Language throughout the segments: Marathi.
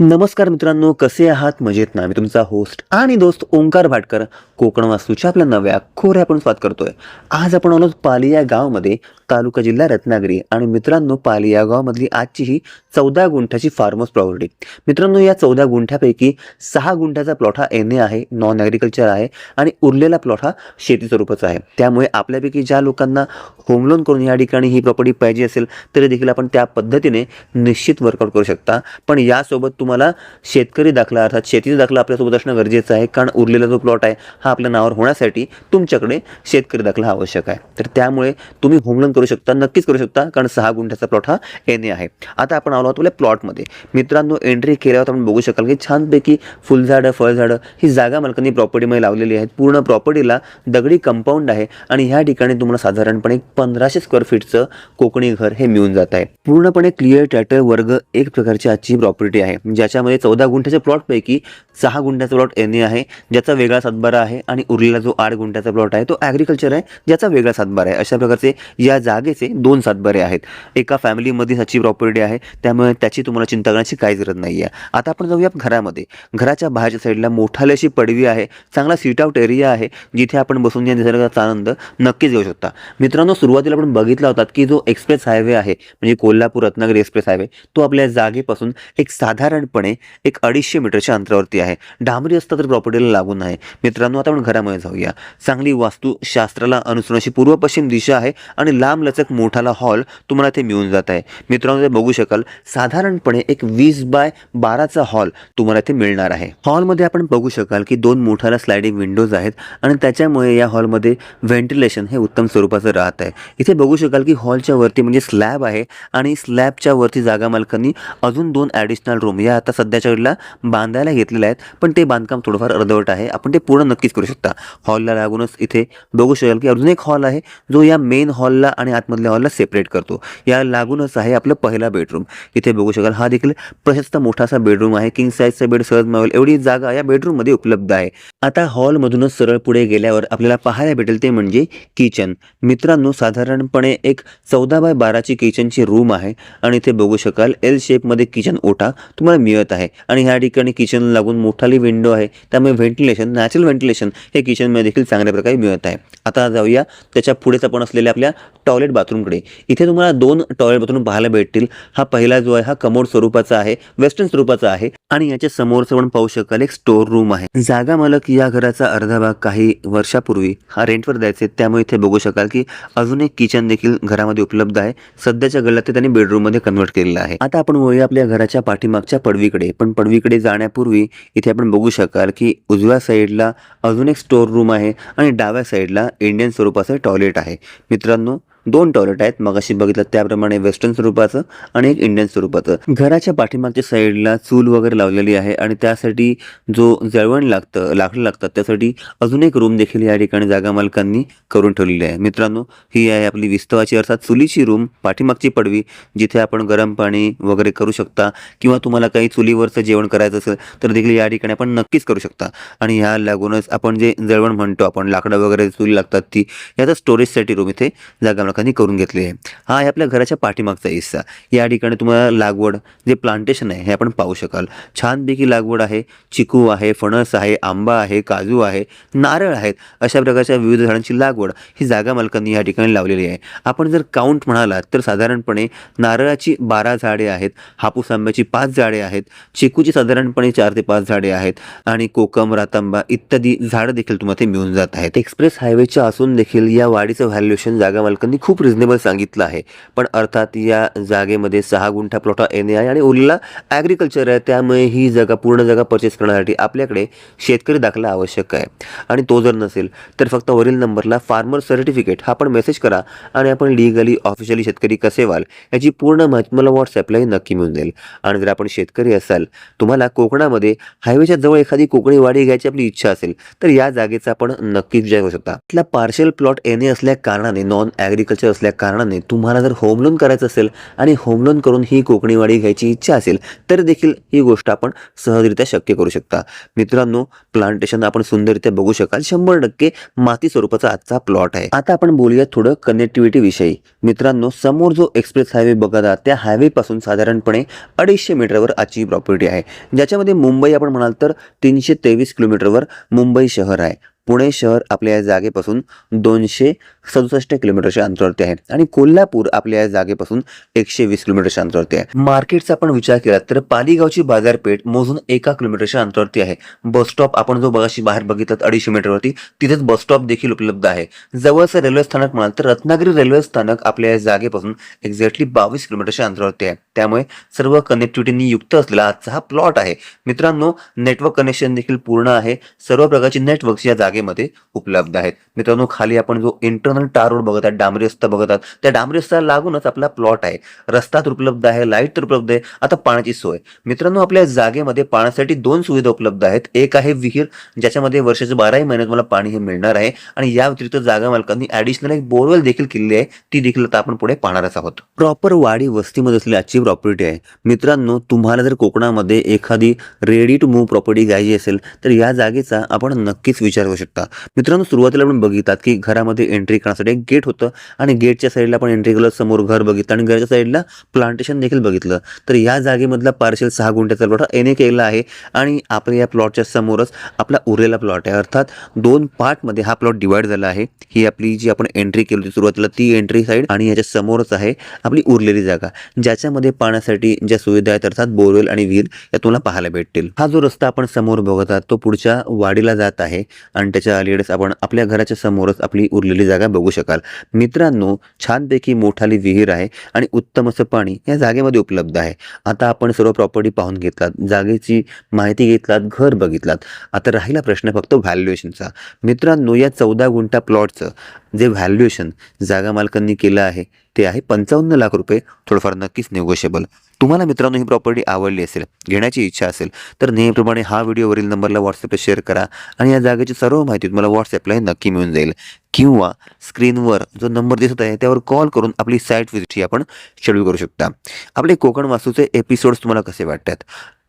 नमस्कार मित्रांनो कसे आहात? मजेत ना. मी तुमचा होस्ट आणि दोस्त ओंकार भाटकर. कोकण वास्तूच्या आपल्या नव्या खोऱ्या आपण स्वागत करतोय. आज आपण आलो पाली या गावामध्ये तालुका जिल्हा रत्नागिरी. आणि मित्रांनो पाली या गावामधली आजची ही चौदा गुंठ्याची फार्मर्स प्रॉपर्टी मित्रांनो या चौदा गुंठ्यापैकी सहा गुंठ्याचा प्लॉट हा एन ए आहे नॉन ॲग्रिकल्चर आहे आणि उरलेला प्लॉट हा शेती स्वरूपाचा आहे. त्यामुळे आपल्यापैकी ज्या लोकांना होम लोन करून या ठिकाणी ही प्रॉपर्टी पाहिजे असेल तरी देखील आपण त्या पद्धतीने निश्चित वर्कआउट करू शकता. पण यासोबत तुम्हाला शेतकरी दाखला अर्थात शेतीचा दाखला आपल्यासोबत असणं गरजेचं आहे. कारण उरलेला जो प्लॉट आहे हा आपल्या नावावर होण्यासाठी तुमच्याकडे शेतकरी दाखला आवश्यक आहे. तर त्यामुळे तुम्ही होम लोन करू शकता नक्कीच करू शकता कारण सहा गुंठ्याचा प्लॉट हा एने आहे. आता आपण आलो आहोत आपल्या प्लॉटमध्ये मित्रांनो एंट्री केल्यावर आपण बघू शकाल की छानपैकी फुलझाडं फळझाडं ही जागा मालकांनी प्रॉपर्टीमध्ये लावलेली आहेत. पूर्ण प्रॉपर्टीला दगडी कंपाऊंड आहे आणि ह्या ठिकाणी तुम्हाला साधारणपणे पंधराशे स्क्वेअर फीटचं कोकणी घर हे मिळून जात आहे. पूर्णपणे क्लिअर टॅटर वर्ग एक प्रकारची आजची प्रॉपर्टी आहे. म्हणजे ज्याच्यामध्ये चौदा गुंठ्याच्या प्लॉटपैकी सहा गुंठ्याचा प्लॉट एन ए आहे ज्याचा वेगळा सातबारा आहे आणि उरलेला जो आठ गुंठ्याचा प्लॉट आहे तो ॲग्रिकल्चर आहे ज्याचा वेगळा सातबारा आहे. अशा प्रकारचे या जागेचे दोन सातबारे आहेत. एका फॅमिलीमध्ये ह्याची प्रॉपर्टी आहे त्यामुळे त्याची तुम्हाला चिंता करण्याची काही गरज नाही आहे आता आपण जाऊया घरामध्ये. घराच्या बाहेरच्या साईडला मोठाली अशी पडवी आहे चांगला सीट आउट एरिया आहे जिथे आपण बसून या निसर्गाचा आनंद नक्कीच घेऊ शकता. मित्रांनो सुरुवातीला आपण बघितला होता की जो एक्सप्रेस हायवे आहे म्हणजे कोल्हापूर रत्नागिरी एक्सप्रेस हायवे तो आपल्या जागेपासून एक साधारण साधारणपणे एक अडीचशे मीटरच्या अंतरावरती आहे. डांबरी रस्ता तर प्रॉपर्टीला लागून आहे. मित्रांनो आता आपण घरामध्ये जाऊया. चांगली वास्तुशास्त्राला अनुसरून अशी पूर्व पश्चिम दिशा आहे आणि लांब लचक मोठाला हॉल तुम्हाला ते मिळून जात आहे. मित्रांनो ते बघू शकाल साधारणपणे एक वीस बाय बाराचा हॉल तुम्हाला ते मिळणार आहे. हॉलमध्ये आपण बघू शकाल की दोन मोठाला स्लायडिंग विंडोज आहेत आणि त्याच्यामुळे या हॉलमध्ये व्हेंटिलेशन हे उत्तम स्वरूपाचं राहत आहे. इथे बघू शकाल की हॉलच्या वरती म्हणजे स्लॅब आहे आणि स्लॅबच्या वरती जागा मालकांनी अजून दोन ॲडिशनल रूम या आता सध्याच्या वेळेला बांधायला घेतलेले आहेत पण ते बांधकाम थोडंफार अर्धवट आहे. आपण ते पूर्ण नक्कीच करू शकता. हॉलला लागूनच इथे बघू शकाल की अजून एक हॉल आहे जो या मेन हॉलला आणि आतमधल्या हॉलला सेपरेट करतो. या लागूनच आहे आपलं पहिला बेडरूम इथे बघू शकाल हा देखील प्रशस्त मोठासा बेडरूम आहे. किंग साईजचा बेड सहज मिळेल एवढी जागा या बेडरूममध्ये उपलब्ध आहे. आता हॉलमधूनच सरळ पुढे गेल्यावर आपल्याला पाहायला भेटेल ते म्हणजे किचन मित्रांनो साधारणपणे एक चौदा बाय बाराची किचनची रूम आहे. आणि इथे बघू शकाल एल शेपमध्ये किचन ओटा. तुम्हाला मिळत आहे. आणि ह्या ठिकाणी किचन लागून मोठाली विंडो आहे. त्यामुळे व्हेंटिलेशन नॅचरल व्हेंटिलेशन हे किचनमध्ये देखील चांगल्या प्रकारे मिळत आहे. आता जाऊया. त्याच्या पुढेच आपण असलेल्या आपल्या टॉयलेट बाथरूमकडे इथे तुम्हाला दोन टॉयलेट बाथरूम पाहायला भेटतील. हा पहिला जो आहे हा कमोड स्वरूपाचा आहे वेस्टर्न स्वरूपाचा आहे आणि याच्या समोरचं आपण पाहू शकाल एक स्टोर रूम आहे. जागा मालक या घराचा अर्धा भाग काही वर्षापूर्वी हा रेंटवर द्यायचे. त्यामुळे इथे बघू शकाल की अजून एक किचन देखील घरामध्ये उपलब्ध आहे. सध्याच्या गल्ल्यात ते त्यांनी बेडरूममध्ये कन्वर्ट केलेलं आहे. आता आपण वळूया आपल्या घराच्या पाठीमागच्या पडवीकडे. पण पडवीकडे जाण्यापूर्वी इथे आपण बघू शकाल की उजव्या साईडला अजून एक स्टोर रूम आहे आणि डाव्या साईडला इंडियन स्वरूपाचं टॉयलेट आहे. मित्रांनो दोन टॉयलेट आहेत. मगाशी बघितलं त्याप्रमाणे वेस्टर्न स्वरूपाचं आणि एक इंडियन स्वरूपाचं. घराच्या पाठीमागच्या साईडला चूल वगैरे लावलेली आहे आणि त्यासाठी जो जळवण लागतं लाकडं लागतात त्यासाठी अजून एक रूम देखील या ठिकाणी जागा मालकांनी करून ठेवलेली आहे. मित्रांनो ही आहे आपली विस्तवाची अर्थात चुलीची रूम पाठीमागची पडवी जिथे आपण गरम पाणी वगैरे करू शकता किंवा तुम्हाला काही चुलीवरचं जेवण करायचं असेल तर देखील या ठिकाणी आपण नक्कीच करू शकता. आणि ह्या लागूनच आपण जे जळवण म्हणतो आपण लाकडं वगैरे चुली लागतात ती याचा स्टोरेजसाठी रूम इथे जागा काकांनी करून घेतली आहे. हा आहे आपल्या घराच्या पाठीमागचा हिस्सा. या ठिकाणी तुम्हाला लागवड जे प्लांटेशन आहे हे आपण पाहू शकाल. छानपैकी लागवड आहे. चिकू आहे फणस आहे आंबा आहे काजू आहे नारळ आहेत. अशा प्रकारच्या विविध झाडांची लागवड ही जागा मालकांनी या ठिकाणी लावलेली आहे. आपण जर काउंट म्हणालात तर साधारणपणे नारळाची बारा झाडे आहेत हापूस आंब्याची पाच झाडे आहेत चिकूची साधारणपणे चार ते पाच झाडे आहेत आणि कोकम रातांबा इत्यादी झाडं देखील तुम्हाला ते मिळून जात आहेत. एक्सप्रेस हायवेच्या असून देखील या वाढीचं व्हॅल्युएशन जागा मालकांनी खूप रिझनेबल सांगितलं आहे. पण अर्थात या जागेमध्ये सहा गुंठा प्लॉट एन आहे आणि उरलेला ॲग्रिकल्चर आहे. त्यामुळे ही जागा पूर्ण जागा परचेस करण्यासाठी आपल्याकडे शेतकरी दाखला आवश्यक आहे. आणि तो जर नसेल तर फक्त वरील नंबरला फार्मर सर्टिफिकेट हा पण मेसेज करा आणि आपण लिगली ऑफिशियली शेतकरी कसे व्हाल याची पूर्ण माहिती मला व्हॉट्सॲपलाही नक्की मिळून जाईल. आणि जर आपण शेतकरी असाल तुम्हाला कोकणामध्ये हायवेच्या जवळ एखादी कोकणी वाडी घ्यायची आपली इच्छा असेल तर या जागेचा आपण नक्कीच विचार करू शकता. इथला पार्शल प्लॉट येणे असल्या कारणाने नॉन ॲग्रिकल्चर ॲग्रिकल्चर असल्या कारणाने तुम्हाला जर होम लोन करायचं असेल आणि होम लोन करून ही कोकणीवाडी घ्यायची इच्छा असेल तर देखील ही गोष्ट आपण सहजरित्या शक्य करू शकता. मित्रांनो प्लांटेशन आपण सुंदररित्या बघू शकाल. शंभर टक्के माती स्वरूपाचा आजचा प्लॉट आहे. आता आपण बोलूया थोडं कनेक्टिव्हिटी विषयी. मित्रांनो समोर जो एक्सप्रेस हायवे बघत आहात त्या हायवे पासून साधारणपणे अडीचशे मीटरवर आजची प्रॉपर्टी आहे. ज्याच्यामध्ये मुंबई आपण म्हणाल तर तीनशे तेवीस किलोमीटरवर मुंबई शहर आहे. पुणे शहर आपल्या या जागेपासून दोनशे सदुसष्ट किलोमीटरच्या अंतरावरती आहे. आणि कोल्हापूर आपल्या या जागेपासून एकशे वीस किलोमीटरच्या अंतरावरती आहे. मार्केटचा आपण विचार केला तर पालीगावची बाजारपेठ मोजून एका किलोमीटरच्या अंतरावरती आहे. बस स्टॉप आपण जो बघाशी बाहेर बघितलं अडीचशे मीटरवरती तिथेच बस स्टॉप देखील उपलब्ध आहे. जवळचं रेल्वे स्थानक म्हणाल तर रत्नागिरी रेल्वे स्थानक आपल्या या जागेपासून एक्झॅक्टली बावीस किलोमीटरच्या अंतरावरती आहे. त्यामुळे सर्व कनेक्टिव्हिटीनी युक्त असलेला आजचा हा प्लॉट आहे. मित्रांनो नेटवर्क कनेक्शन देखील पूर्ण आहे. सर्व प्रकारची नेटवर्क्स या जागेमध्ये उपलब्ध आहेत. मित्रांनो खाली आपण जो इंटरनल टार रोड बघत आहात डांबरी रस्ता बघत आहात त्या डांबरी रस्त्याला लागूनच आपला प्लॉट आहे. रस्ता तर उपलब्ध आहे लाइट तर उपलब्ध आहे आता पाण्याची सोय. मित्रांनो आपल्या जागेमध्ये पाण्यासाठी दोन सुविधा उपलब्ध आहेत. एक आहे विहीर ज्याच्यामध्ये वर्षाचे बाराही महिने तुम्हाला पाणी हे मिळणार आहे आणि या व्यतिरिक्त जागा मालकांनी ऍडिशनल एक बोरवेल देखील केलेली आहे. ती देखील आता आपण पुढे पाहणारच आहोत. प्रॉपर वाडी वस्तीमध्ये असलेली आजची प्रॉपर्टी आहे. मित्रांनो तुम्हाला जर कोकणामध्ये एखादी रेडी टू मूव्ह प्रॉपर्टी घ्यायची असेल तर या जागेचा आपण नक्कीच विचार करू शकतो. मित्रांनो सुरुवातीला आपण बघितलात की घरामध्ये एंट्री करण्यासाठी एक गेट होतं आणि गेटच्या साईडला आपण एंट्री केलं समोर घर बघितलं आणि घरच्या साईडला प्लांटेशन देखील बघितलं. तर या जागेमधला पार्शल सहा गुंठ्याचा प्लॉट एने केलेला आहे आणि आपल्या या प्लॉटच्या समोरच आपला उरलेला प्लॉट आहे. अर्थात दोन पार्टमध्ये हा प्लॉट डिवाइड झाला आहे. ही आपली जी आपण एंट्री केली होती सुरुवातीला ती एंट्री साईड आणि याच्या समोरच आहे आपली उरलेली जागा. ज्याच्यामध्ये पाण्यासाठी ज्या सुविधा आहेत अर्थात बोरवेल आणि विहीर या तुम्हाला पाहायला भेटतील. हा जो रस्ता आपण समोर बघत आहात तो पुढच्या वाडीला जात आहे आणि आणि त्याच्या अलीकडेच आपण आपल्या घराच्या समोरच आपली उरलेली जागा बघू शकाल. मित्रांनो छानपैकी मोठाली विहीर आहे आणि उत्तम असं पाणी या जागेमध्ये उपलब्ध आहे. आता आपण सर्व प्रॉपर्टी पाहून घेतलात जागेची माहिती घेतलात घर बघितलात. आता राहिला प्रश्न फक्त व्हॅल्युएशनचा मित्रांनो या चौदा गुंठा प्लॉटचं जे व्हॅल्युएशन जागा मालकांनी केलं आहे ते आहे पंचावन्न लाख रुपये थोडंफार नक्कीच निगोशिएबल तुम्हाला मित्रांनो ही प्रॉपर्टी आवडली असेल घेण्याची इच्छा असेल तर नेहमीप्रमाणे हा व्हिडिओवरील नंबरला व्हॉट्सअपला शेअर करा आणि या जागेची सर्व माहिती तुम्हाला व्हॉट्सअपलाही नक्की मिळून जाईल. किंवा स्क्रीनवर जो नंबर दिसत आहे त्यावर कॉल करून आपली साईट व्हिजिट ही आपण शेड्यूल करू शकता. आपले कोकण वास्तूचे एपिसोड्स तुम्हाला कसे वाटतात?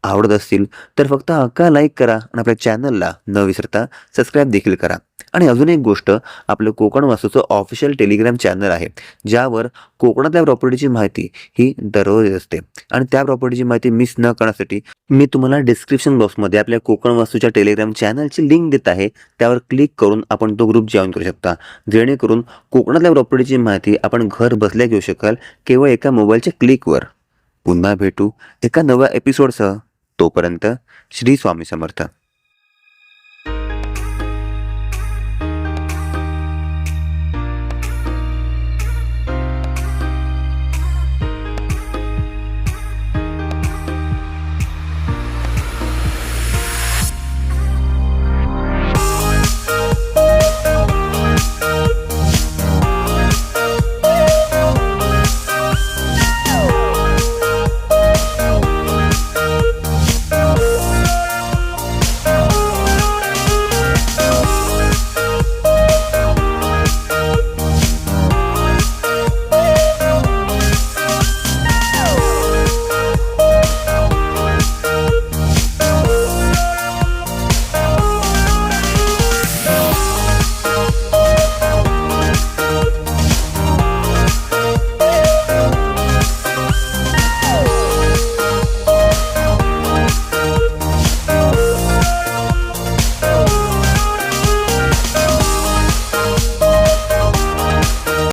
आवडत असतील तर फक्त हक्का लाईक करा आणि आपल्या चॅनलला न विसरता सबस्क्राईब देखील करा. आणि अजून एक गोष्ट आपलं कोकण वास्तूचं ऑफिशियल टेलिग्राम चॅनल आहे ज्यावर कोकणातल्या प्रॉपर्टीची माहिती ही दररोज येत असते. आणि त्या प्रॉपर्टीची माहिती मिस न करण्यासाठी मी तुम्हाला डिस्क्रिप्शन बॉक्समध्ये आपल्या कोकण वास्तूच्या टेलिग्राम चॅनलची लिंक देत आहे त्यावर क्लिक करून आपण तो ग्रुप जॉईन करू शकता. जेणेकरून कोकणातल्या प्रॉपर्टीची माहिती आपण घर बसल्या घेऊ शकाल केवळ एका मोबाईलच्या क्लिकवर पुन्हा भेटू एका नव्या एपिसोडसह तोपर्यंत श्री स्वामी समर्थ.